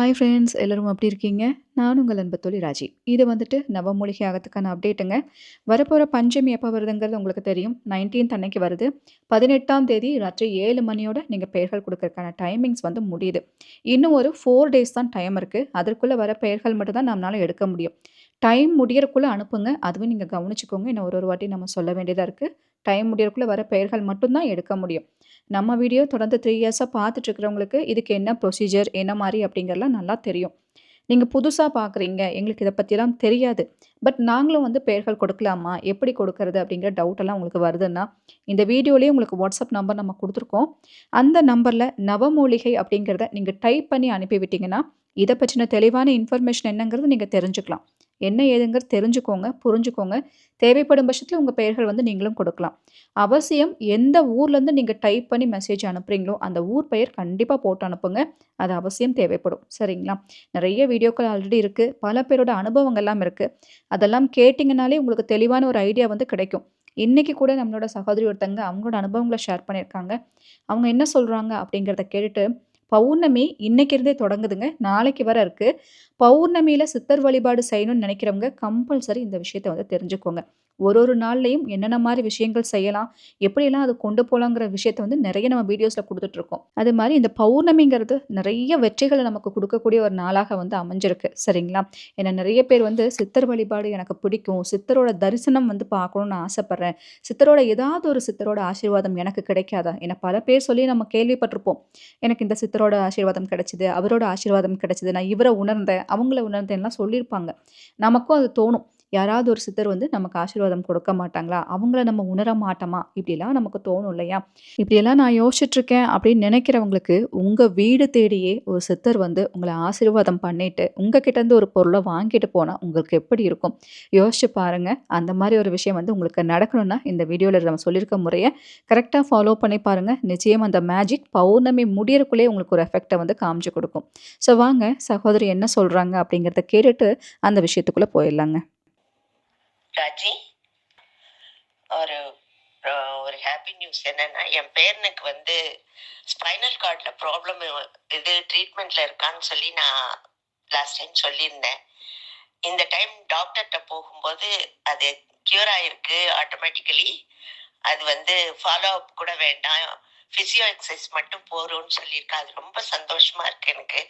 Hi friends எல்லோரும் அப்படி இருக்கீங்க? நான் உங்கள் அன்பு தோழி ராஜி. இது வந்துட்டு நவமூலிகை ஆகத்துக்கான அப்டேட்டுங்க வரப்போகிற பஞ்சமி எப்போ வருதுங்கிறது உங்களுக்கு தெரியும். நைன்டீன்த் அன்னைக்கு வருது. பதினெட்டாம் தேதி ராத்திரி ஏழு மணியோட நீங்கள் பெயர்கள் கொடுக்கறதுக்கான டைமிங்ஸ் வந்து முடியுது. இன்னும் ஒரு ஃபோர் டேஸ் தான் டைம் இருக்குது அதற்குள்ளே வர பெயர்கள் மட்டும் தான் நம்மளால் எடுக்க முடியும். டைம் முடியறக்குள்ளே அனுப்புங்க. அதுவும் நீங்கள் கவனிச்சுக்கோங்க. இன்னும் ஒரு ஒரு வாட்டி நம்ம சொல்ல வேண்டியதாக இருக்குது டைம் முடியறக்குள்ளே வர பெயர்கள் மட்டும்தான் எடுக்க முடியும். நம்ம வீடியோ தொடர்ந்து த்ரீ இயர்ஸாக பார்த்துட்ருக்கிறவங்களுக்கு இதுக்கு என்ன ப்ரொசீஜர் என்ன மாதிரி அப்படிங்கிறலாம் நல்லா தெரியும். நீங்கள் புதுசாக பார்க்குறீங்க எங்களுக்கு இதை பற்றிலாம் தெரியாது. பட் நாங்களும் வந்து பெயர்கள் கொடுக்கலாமா? எப்படி கொடுக்கறது அப்படிங்கிற டவுட்டெல்லாம் உங்களுக்கு வருதுன்னா இந்த வீடியோலேயே உங்களுக்கு வாட்ஸ்அப் நம்பர் நம்ம கொடுத்துருக்கோம். அந்த நம்பரில் நவமூலிகை அப்படிங்கிறத நீங்கள் டைப் பண்ணி அனுப்பி விட்டிங்கன்னா இதை பற்றின தெளிவான இன்ஃபர்மேஷன் என்னங்கிறது நீங்கள் தெரிஞ்சுக்கலாம். என்ன ஏதுங்கிறது தெரிஞ்சுக்கோங்க புரிஞ்சுக்கோங்க. தேவைப்படும் பட்சத்தில் உங்கள் பெயர்கள் வந்து நீங்களும் கொடுக்கலாம். அவசியம் எந்த ஊர்லேருந்து நீங்கள் டைப் பண்ணி மெசேஜ் அனுப்புகிறீங்களோ அந்த ஊர் பெயர் கண்டிப்பாக போட்டு அனுப்புங்க. அது அவசியம் தேவைப்படும். சரிங்களா? நிறைய வீடியோக்கள் ஆல்ரெடி இருக்குது பல பேரோட அனுபவங்கள்லாம் இருக்குது அதெல்லாம் கேட்டிங்கனாலே உங்களுக்கு தெளிவான ஒரு ஐடியா வந்து கிடைக்கும். இன்றைக்கி கூட நம்மளோட சகோதரி ஒருத்தங்க அவங்களோட அனுபவங்களை ஷேர் பண்ணியிருக்காங்க. அவங்க என்ன சொல்கிறாங்க அப்படிங்கிறத கேட்டுட்டு பௌர்ணமி இன்னைக்கு இருந்தே தொடங்குதுங்க. நாளைக்கு வர இருக்குது பௌர்ணமியில் சித்தர் வழிபாடு செய்யணும்னு நினைக்கிறவங்க கம்பல்சரி இந்த விஷயத்தை வந்து தெரிஞ்சுக்கோங்க. ஒரு ஒரு நாள்லையும் என்னென்ன மாதிரி விஷயங்கள் செய்யலாம் எப்படியெல்லாம் அது கொண்டு போகலாங்கிற விஷயத்த வந்து நிறைய நம்ம வீடியோஸில் கொடுத்துட்ருக்கோம். அது மாதிரி இந்த பௌர்ணமிங்கிறது நிறைய வெற்றிகளை நமக்கு கொடுக்கக்கூடிய ஒரு நாளாக வந்து அமைஞ்சிருக்கு சரிங்களா? ஏன்னா நிறைய பேர் வந்து சித்தர் வழிபாடு எனக்கு பிடிக்கும். சித்தரோட தரிசனம் வந்து பார்க்கணுன்னு ஆசைப்பட்றேன். சித்தரோட ஏதாவது ஒரு சித்தரோட ஆசீர்வாதம் எனக்கு கிடைக்காதா? ஏன்னா பல பேர் சொல்லி நம்ம கேள்விப்பட்டிருப்போம். எனக்கு இந்த சித்தரோட ஆசீர்வாதம் கிடைச்சிது அவரோட ஆசீர்வாதம் கிடைச்சிது. நான் இவரை உணர்ந்தேன் அவங்கள உணர்ந்தேன்லாம் சொல்லியிருப்பாங்க. நமக்கும் அது தோணும். யாராவது ஒரு சித்தர் வந்து நமக்கு ஆசீர்வாதம் கொடுக்க மாட்டாங்களா? அவங்கள நம்ம உணர மாட்டோமா? இப்படிலாம் நமக்கு தோணும் இல்லையா? இப்படியெல்லாம் நான் யோசிச்சுட்ருக்கேன் அப்படின்னு நினைக்கிறவங்களுக்கு உங்கள் வீடு தேடியே ஒரு சித்தர் வந்து உங்களை ஆசீர்வாதம் பண்ணிட்டு உங்கள் கிட்டேருந்து ஒரு பொருளை வாங்கிட்டு போனால் உங்களுக்கு எப்படி இருக்கும்? யோசிச்சு பாருங்கள் அந்த மாதிரி ஒரு விஷயம் வந்து உங்களுக்கு நடக்கணும்னா இந்த வீடியோவில் நம்ம சொல்லியிருக்க முறையை கரெக்டாக ஃபாலோ பண்ணி பாருங்கள் நிச்சயம் அந்த மேஜிக் பௌர்ணமி முடியறக்குள்ளே உங்களுக்கு ஒரு எஃபெக்டை வந்து காமிச்சு கொடுக்கும். ஸோ வாங்க சகோதரி என்ன சொல்கிறாங்க அப்படிங்கிறத கேட்டுட்டு அந்த விஷயத்துக்குள்ளே போயிடலாங்க. ராஜி ஒரு ஒரு ஹாப்பி நியூஸ் என்னன்னா என் பேரனுக்கு வந்து ஸ்பைனல் கார்டில் ப்ராப்ளம் இது ட்ரீட்மெண்ட்டில் இருக்கான்னு சொல்லி நான் லாஸ்ட் டைம் சொல்லியிருந்தேன். இந்த டைம் டாக்டர்கிட்ட போகும்போது அது க்யூர் ஆகிருக்கு ஆட்டோமேட்டிக்கலி அது வந்து ஃபாலோ அப் கூட வேண்டாம். ஃபிசியோ எக்ஸசைஸ் மட்டும் போறோம்னு சொல்லியிருக்கேன் அது ரொம்ப சந்தோஷமாக இருக்குது எனக்கு.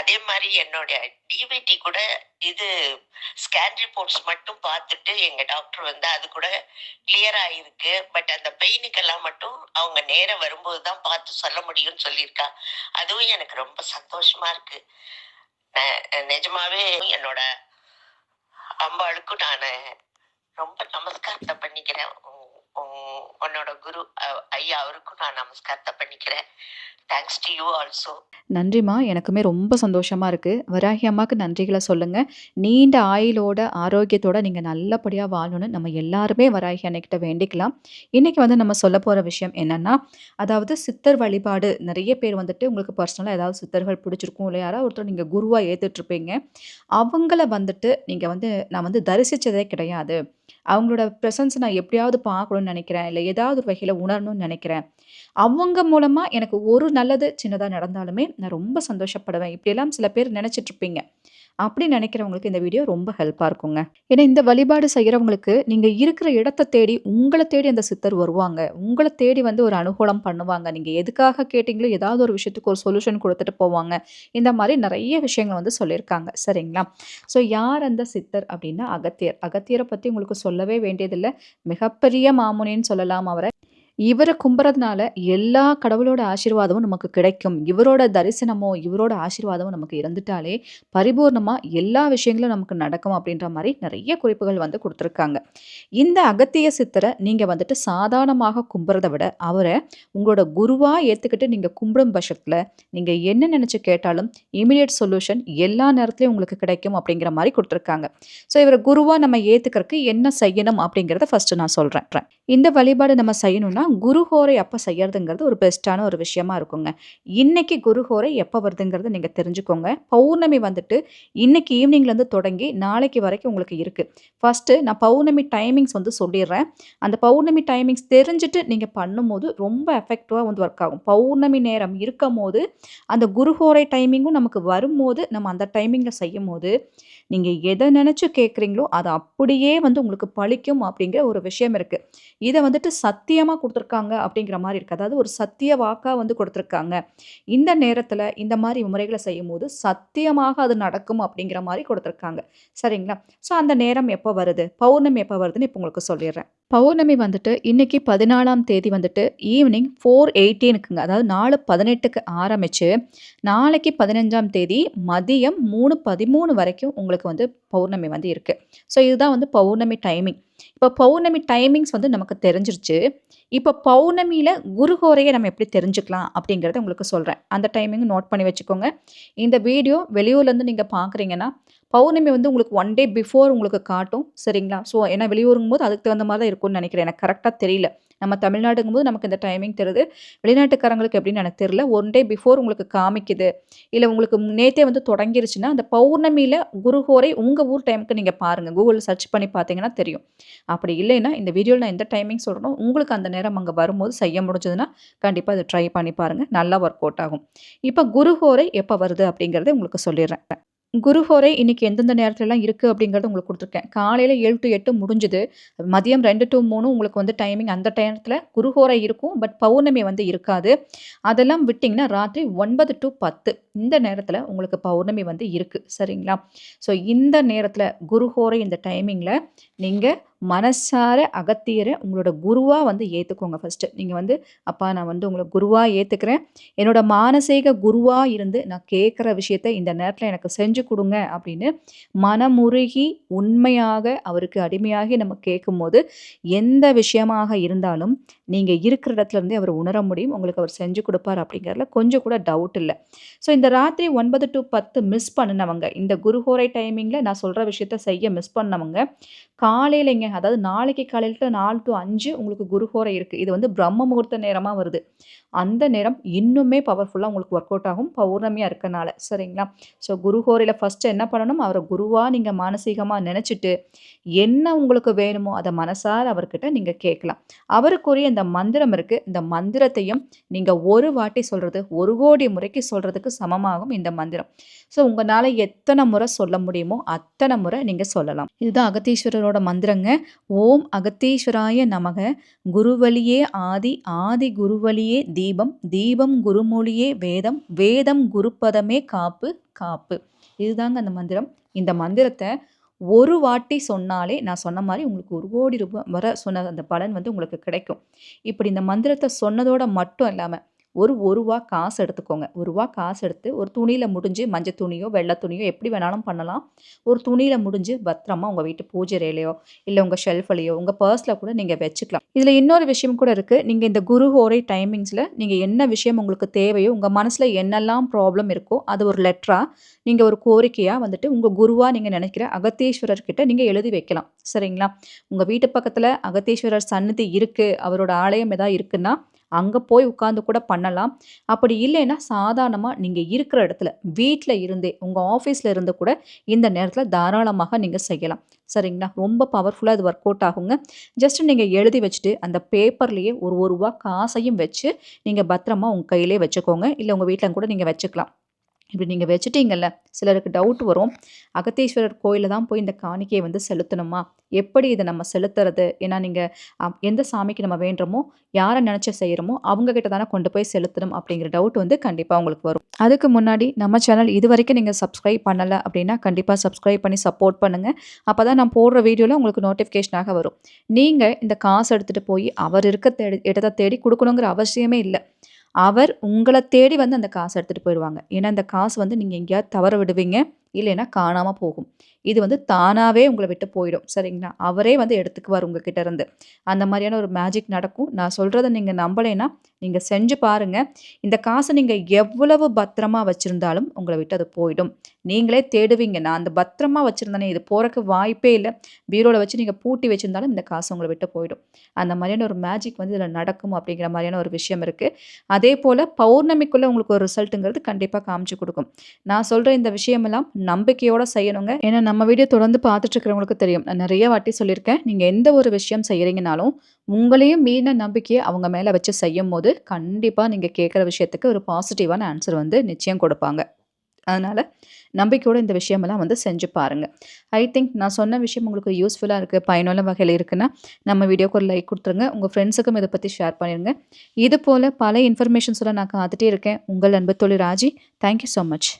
அதே மாதிரி என்னோட டிவிடி கூட இது ஸ்கேன் ரிப்போர்ட்ஸ் மட்டும் பார்த்துட்டு எங்க டாக்டர் வந்து அது கூட கிளியர் ஆயிருக்கு. பட் அந்த பெயினுக்கெல்லாம் மட்டும் அவங்க நேரம் வரும்போது தான் பார்த்து சொல்ல முடியும்னு சொல்லியிருக்கா. அதுவும் எனக்கு ரொம்ப சந்தோஷமா இருக்கு. நிஜமாவே என்னோட அம்பாளுக்கும் நான் ரொம்ப நமஸ்காரத்தை பண்ணிக்கிறேன். உன்னோட குரு ஐயா அவருக்கும் நான் நமஸ்காரத்தை பண்ணிக்கிறேன். தேங்க்ஸ் டு யூ ஆல்சோ நன்றிம்மா எனக்குமே ரொம்ப சந்தோஷமாக இருக்குது வராகி அம்மாவுக்கு நன்றிகளை சொல்லுங்கள் நீண்ட ஆயுளோட ஆரோக்கியத்தோட நீங்கள் நல்லபடியாக வாழணும்னு நம்ம எல்லாருமே வராகி அன்னைக்கிட்ட வேண்டிக்கலாம். இன்றைக்கி வந்து நம்ம சொல்ல போகிற விஷயம் என்னென்னா அதாவது சித்தர் வழிபாடு. நிறைய பேர் வந்துட்டு உங்களுக்கு பர்சனலாக ஏதாவது சித்தர்கள் பிடிச்சிருக்கும் இல்லை யாராவது ஒருத்தர் நீங்கள் குருவாக ஏற்றுட்ருப்பீங்க அவங்கள வந்துட்டு நீங்கள் வந்து நான் வந்து தரிசித்ததே கிடையாது. அவங்களோட ப்ரெசன்ஸை நான் எப்படியாவது பார்க்கணும்னு நினைக்கிறேன். இல்லை ஏதாவது ஒரு வகையில் உணரணும்னு நினைக்கிறேன். அவங்க மூலமாக எனக்கு ஒரு நல்லது சின்னதாக நடந்தாலுமே நான் ரொம்ப சந்தோஷப்படுவேன். இப்படியெல்லாம் சில பேர் நினச்சிட்ருப்பீங்க அப்படி நினைக்கிறவங்களுக்கு இந்த வீடியோ ரொம்ப ஹெல்ப்பாக இருக்குங்க. ஏன்னா இந்த வழிபாடு செய்கிறவங்களுக்கு நீங்கள் இருக்கிற இடத்த தேடி உங்களை தேடி அந்த சித்தர் வருவாங்க. உங்களை தேடி வந்து ஒரு அனுகூலம் பண்ணுவாங்க. நீங்கள் எதுக்காக கேட்டிங்களோ ஏதாவது ஒரு விஷயத்துக்கு ஒரு சொல்யூஷன் கொடுத்துட்டு போவாங்க. இந்த மாதிரி நிறைய விஷயங்கள் வந்து சொல்லியிருக்காங்க. சரிங்களா? ஸோ யார் அந்த சித்தர் அப்படின்னா அகத்தியர். அகத்தியரை பற்றி உங்களுக்கு சொல்லவே வேண்டியதில்லை. மிகப்பெரிய மாமுனின்னு சொல்லலாம் அவரை. இவரை கும்புறதுனால எல்லா கடவுளோட ஆசீர்வாதமும் நமக்கு கிடைக்கும். இவரோட தரிசனமோ இவரோட ஆசீர்வாதமும் நமக்கு இருந்துட்டாலே பரிபூர்ணமாக எல்லா விஷயங்களும் நமக்கு நடக்கும் அப்படின்ற மாதிரி நிறைய குறிப்புகள் வந்து கொடுத்துருக்காங்க. இந்த அகத்திய சித்தரை நீங்கள் வந்துட்டு சாதாரணமாக கும்புறதை விட அவரை உங்களோட குருவாக ஏற்றுக்கிட்டு நீங்கள் கும்பிடும் பட்சத்தில் நீங்கள் என்ன நினச்சி கேட்டாலும் இமீடியட் சொல்யூஷன் எல்லா நேரத்துலையும் உங்களுக்கு கிடைக்கும் அப்படிங்கிற மாதிரி கொடுத்துருக்காங்க. ஸோ இவரை குருவாக நம்ம ஏற்றுக்கிறதுக்கு என்ன செய்யணும் அப்படிங்கிறத ஃபஸ்ட்டு நான் சொல்கிறேன் இந்த வழிபாடு நம்ம செய்யணும்னா குருஹோரை அப்போ செய்யறதுங்கிறது ஒரு பெஸ்ட்டான ஒரு விஷயமா இருக்குங்க. இன்னைக்கு குருஹோரை எப்போ வருதுங்கிறத நீங்க தெரிஞ்சுக்கோங்க. பௌர்ணமி வந்துட்டு இன்னைக்கு ஈவினிங்லேருந்து தொடங்கி நாளைக்கு வரைக்கும் உங்களுக்கு இருக்கு. ஃபர்ஸ்ட்டு நான் பௌர்ணமி டைமிங்ஸ் வந்து சொல்லிடுறேன் அந்த பௌர்ணமி டைமிங்ஸ் தெரிஞ்சுட்டு நீங்க பண்ணும்போது ரொம்ப எஃபெக்டிவாக வந்து ஒர்க் ஆகும். பௌர்ணமி நேரம் இருக்கும் போது அந்த குருஹோரை டைமிங்கும் நமக்கு வரும்போது, நம்ம அந்த டைமிங்ல செய்யும்போது, நீங்க எதை நினச்சி கேட்குறீங்களோ, அது அப்படியே வந்து உங்களுக்கு பழிக்கும் அப்படிங்கிற ஒரு விஷயம் இருக்கு. இதை வந்துட்டு சத்தியமாக கொடுத்து கொடுத்துருக்காங்க அப்படிங்கிற மாதிரி இருக்குது அதாவது ஒரு சத்திய வாக்காக வந்து கொடுத்துருக்காங்க இந்த நேரத்தில் இந்த மாதிரி முறைகளை செய்யும் செய்யும்போது சத்தியமாக அது நடக்கும் அப்படிங்கிற மாதிரி கொடுத்துருக்காங்க சரிங்களா? ஸோ அந்த நேரம் எப்போ வருது? பௌர்ணமி எப்போ வருதுன்னு இப்போ உங்களுக்கு சொல்லிடுறேன் பௌர்ணமி வந்துட்டு இன்னைக்கு 14ஆம் தேதி வந்துட்டு ஈவினிங் 4:18க்குங்க. அதாவது நாலு பதினெட்டுக்கு ஆரம்பித்து நாளைக்கு 15ஆம் தேதி மதியம் 3:13 வரைக்கும் உங்களுக்கு வந்து பௌர்ணமி வந்து இருக்குது ஸோ இதுதான் வந்து பௌர்ணமி டைமிங். இப்போ பௌர்ணமி டைமிங்ஸ் வந்து நமக்கு தெரிஞ்சிருச்சு. இப்போ பௌர்ணமியில் குருகோரையை நம்ம எப்படி தெரிஞ்சுக்கலாம் அப்படிங்கிறத உங்களுக்கு சொல்கிறேன் அந்த டைமிங் நோட் பண்ணி வச்சுக்கோங்க. இந்த வீடியோ வெளியூர்லேருந்து நீங்கள் பார்க்குறீங்கன்னா, பௌர்ணமி வந்து உங்களுக்கு ஒன் டே பிஃபோர் உங்களுக்கு காட்டும். சரிங்களா? ஸோ ஏன்னா வெளியூருங்கும்போது அதுக்கு தகுந்த மாதிரி தான் இருக்கும்னு நினைக்கிறேன் எனக்கு கரெக்டாக தெரியல. நம்ம தமிழ்நாடுங்கும்போது நமக்கு இந்த டைமிங் தெரியுது. வெளிநாட்டுக்காரங்களுக்கு எப்படின்னு எனக்கு தெரியல. ஒன் டே பிஃபோர் உங்களுக்கு காமிக்குது. இல்லை உங்களுக்கு நேத்தே வந்து தொடங்கிருச்சுன்னா, அந்த பௌர்ணமியில் குருஹோரை உங்கள் ஊர் டைமுக்கு நீங்கள் பாருங்கள் கூகுளில் சர்ச் பண்ணி பார்த்தீங்கன்னா தெரியும். அப்படி இல்லைன்னா, இந்த வீடியோவில் நான் எந்த டைமிங் சொல்கிறோம் உங்களுக்கு அந்த நேரம் அங்கே வரும்போது செய்ய முடிஞ்சதுன்னா, கண்டிப்பாக அதை ட்ரை பண்ணி பாருங்கள் நல்லா ஒர்க் அவுட் ஆகும். இப்போ குருஹோரை எப்போ வருது அப்படிங்கிறத உங்களுக்கு சொல்லிடுறேன் குருஹோரை இன்னைக்கு எந்தெந்த நேரத்துலலாம் இருக்குது அப்படிங்கிறத உங்களுக்கு கொடுத்துருக்கேன் காலையில் ஏழு டூ 8 முடிஞ்சுது. மதியம் ரெண்டு டூ 3 உங்களுக்கு வந்து டைமிங் அந்த டயத்துல குருஹோரை இருக்கும். பட் பௌர்ணமி வந்து இருக்காது. அதெல்லாம் விட்டிங்கன்னா ராத்திரி ஒன்பது டூ 10 இந்த நேரத்தில் உங்களுக்கு பௌர்ணமி வந்து இருக்குது சரிங்களா? ஸோ இந்த நேரத்தில் குருஹோரை இந்த டைமிங்கில் நீங்கள் மனசார அகத்தியரை உங்களோட குருவாக வந்து ஏற்றுக்கோங்க ஃபஸ்ட்டு நீங்கள் வந்து, "அப்பா நான் வந்து உங்களை குருவாக ஏற்றுக்கிறேன் என்னோட மானசீக குருவாக இருந்து நான் கேட்குற விஷயத்த இந்த நேரத்தில் எனக்கு செஞ்சு கொடுங்க அப்படின்னு மனமுருகி உண்மையாக அவருக்கு அடிமையாகி நம்ம கேட்கும்போது, எந்த விஷயமாக இருந்தாலும் நீங்கள் இருக்கிற இடத்துல இருந்தே அவர் உணர முடியும். உங்களுக்கு அவர் செஞ்சு கொடுப்பார் அப்படிங்கிறதுல கொஞ்சம் கூட டவுட் இல்லை ஸோ இந்த ராத்திரி ஒன்பது டு பத்து மிஸ் பண்ணுனவங்க, இந்த குருஹோரை டைமிங்கில் நான் சொல்கிற விஷயத்த செய்ய மிஸ் பண்ணவங்க, காலையிலங்க அதாவது நாளைக்கு காலையில நாலு டு அஞ்சு உங்களுக்கு குருஹோரை இருக்குது இது வந்து பிரம்ம முகூர்த்த நேரமாக வருது. அந்த நேரம் இன்னுமே பவர்ஃபுல்லாக உங்களுக்கு ஒர்க் அவுட் ஆகும். பௌர்ணமியாக இருக்கனால. சரிங்களா? ஸோ குருஹோரையில் ஃபர்ஸ்ட்டு என்ன பண்ணணும், அவரை குருவாக நீங்கள் மானசீகமாக நினச்சிட்டு என்ன உங்களுக்கு வேணுமோ அதை மனசார அவர்கிட்ட நீங்கள் கேட்கலாம். அவருக்குரிய இந்த மந்திரம் இருக்கு. இந்த மந்திரத்தையும் நீங்க ஒரு வாட்டி சொல்றது, 1,00,00,000 முறைக்கு சொல்றதுக்கு சமமாகும் இந்த மந்திரம். ஸோ உங்களால் எத்தனை முறை சொல்ல முடியுமோ, அத்தனை முறை நீங்கள் சொல்லலாம். இதுதான் அகத்தீஸ்வரரோட மந்திரங்க. ஓம் அகத்தீஸ்வராய நமக. குருவழியே ஆதி, ஆதி குருவழியே தீபம், தீபம் குருமொழியே வேதம், வேதம் குருபதமே காப்பு, காப்பு. இதுதாங்க அந்த மந்திரம். இந்த மந்திரத்தை ஒரு வாட்டி சொன்னாலே, நான் சொன்ன மாதிரி உங்களுக்கு ஒரு கோடி ரூபாய் வர சொன்ன அந்த பலன் வந்து உங்களுக்கு கிடைக்கும். இப்படி இந்த மந்திரத்தை சொன்னதோட மட்டும் இல்லாமல் ஒரு ஒரு ரூபா காசு எடுத்துக்கோங்க. ஒரு ரூபா காசு எடுத்து ஒரு துணியில் முடிஞ்சு மஞ்சள் துணியோ, வெள்ளை துணியோ எப்படி வேணாலும் பண்ணலாம். ஒரு துணியில் முடிஞ்சு பத்திரமா உங்கள் வீட்டு பூஜை ரேலையோ இல்லை உங்கள் ஷெல்ஃப்லயோ, உங்கள் பர்ஸில் கூட நீங்கள் வச்சுக்கலாம். இதில் இன்னொரு விஷயம் கூட இருக்குது நீங்கள் இந்த குருஹோரை டைமிங்ஸில் நீங்கள் என்ன விஷயம் உங்களுக்கு தேவையோ, உங்கள் மனசில் என்னெல்லாம் ப்ராப்ளம் இருக்கோ, அது ஒரு லெட்டராக நீங்கள் ஒரு கோரிக்கையாக வந்துட்டு உங்கள் குருவாக நீங்கள் நினைக்கிற அகத்தீஸ்வரர் கிட்ட நீங்கள் எழுதி வைக்கலாம். சரிங்களா? உங்கள் வீட்டு பக்கத்தில் அகத்தீஸ்வரர் சன்னதி இருக்குது அவரோட ஆலயம் எதாவது இருக்குன்னா, அங்கே போய் உட்காந்து கூட பண்ணலாம். அப்படி இல்லைன்னா, சாதாரணமாக நீங்கள் இருக்கிற இடத்துல, வீட்டில் இருந்தே, உங்கள் ஆஃபீஸில் இருந்து கூட இந்த நேரத்தில் தாராளமாக நீங்கள் செய்யலாம். சரிங்களா? ரொம்ப பவர்ஃபுல்லாக இது ஒர்க் அவுட் ஆகுங்க. ஜஸ்ட் நீங்கள் எழுதி வச்சுட்டு, அந்த பேப்பர்லேயே ஒரு ஒரு ரூபா காசையும் வச்சு, நீங்கள் பத்திரமா உங்கள் கையிலேயே வச்சுக்கோங்க. இல்லை உங்கள் வீட்டில் கூட நீங்கள் வச்சுக்கலாம். இப்படி நீங்கள் வச்சுட்டீங்கல்ல, சிலருக்கு டவுட் வரும். அகத்தீஸ்வரர் கோயிலில் தான் போய் இந்த காணிக்கையை வந்து செலுத்தணுமா? எப்படி இதை நம்ம செலுத்துறது? ஏன்னா நீங்கள் எந்த சாமிக்கு நம்ம வேண்டுறோமோ, யாரை நினச்சி செய்கிறோமோ அவங்கக்கிட்ட தானே கொண்டு போய் செலுத்தணும் அப்படிங்கிற டவுட் வந்து கண்டிப்பாக உங்களுக்கு வரும். அதுக்கு முன்னாடி நம்ம சேனல் இது வரைக்கும் நீங்கள் சப்ஸ்கிரைப் பண்ணலை அப்படின்னா, கண்டிப்பாக சப்ஸ்கிரைப் பண்ணி சப்போர்ட் பண்ணுங்கள் அப்போ தான் நான் போடுற வீடியோவில் உங்களுக்கு நோட்டிஃபிகேஷனாக வரும். நீங்கள் இந்த காசு எடுத்துகிட்டு போய் அவர் இருக்க தேடி இடத்த தேடி கொடுக்கணுங்கிற அவசியமே இல்லை அவர் உங்களை தேடி வந்து அந்த காசை எடுத்துகிட்டு போயிடுவாங்க ஏன்னா, அந்த காசு வந்து நீங்கள் எங்கேயாவது தவற விடுவீங்க. இல்லைன்னா காணாமல் போகும். இது வந்து தானாகவே உங்களை விட்டு போயிடும். சரிங்களா? அவரே வந்து எடுத்துக்குவார் உங்ககிட்ட இருந்து. அந்த மாதிரியான ஒரு மேஜிக் நடக்கும். நான் சொல்கிறத நீங்கள் நம்பலைன்னா, நீங்கள் செஞ்சு பாருங்கள் இந்த காசை நீங்கள் எவ்வளவு பத்திரமா வச்சுருந்தாலும் உங்களை விட்டு அது போயிடும். நீங்களே தேடுவீங்க. நான் அந்த பத்திரமா வச்சுருந்தேனே இது போகிறக்கு வாய்ப்பே இல்லை. பீரோவில் வச்சு நீங்கள் பூட்டி வச்சுருந்தாலும் இந்த காசு உங்களை விட்டு போயிடும். அந்த மாதிரியான ஒரு மேஜிக் வந்து இதில் நடக்கும் அப்படிங்கிற மாதிரியான ஒரு விஷயம் இருக்குது அதே போல் பௌர்ணமிக்குள்ளே உங்களுக்கு ஒரு ரிசல்ட்டுங்கிறது கண்டிப்பாக காமிச்சு கொடுக்கும். நான் சொல்கிற இந்த விஷயமெல்லாம் நம்பிக்கையோடு செய்யணுங்க. ஏன்னா நம்ம வீடியோ தொடர்ந்து பார்த்துட்டு இருக்கிறவங்களுக்கு தெரியும். நான் நிறைய வாட்டி சொல்லியிருக்கேன். நீங்கள் எந்த ஒரு விஷயம் செய்கிறீங்கனாலும் உங்களையும் மீறின நம்பிக்கையை அவங்க மேலே வச்சு செய்யும் போது கண்டிப்பாக நீங்கள் கேட்குற விஷயத்துக்கு ஒரு பாசிட்டிவான ஆன்சர் வந்து நிச்சயம் கொடுப்பாங்க. அதனால் நம்பிக்கையோட இந்த விஷயமெல்லாம் வந்து செஞ்சு பாருங்கள் ஐ திங்க் நான் சொன்ன விஷயம் உங்களுக்கு யூஸ்ஃபுல்லாக இருக்குது பயனுள்ள வகையில் இருக்குன்னா நம்ம வீடியோக்கு ஒரு லைக் கொடுத்துருங்க. உங்கள் ஃப்ரெண்ட்ஸுக்கும் இதை பற்றி ஷேர் பண்ணிடுங்க இது போல் பல இன்ஃபர்மேஷன்ஸோட நான் காத்துட்டே இருக்கேன். உங்கள் அன்பு தொழில் ராஜி தேங்க்யூ ஸோ மச்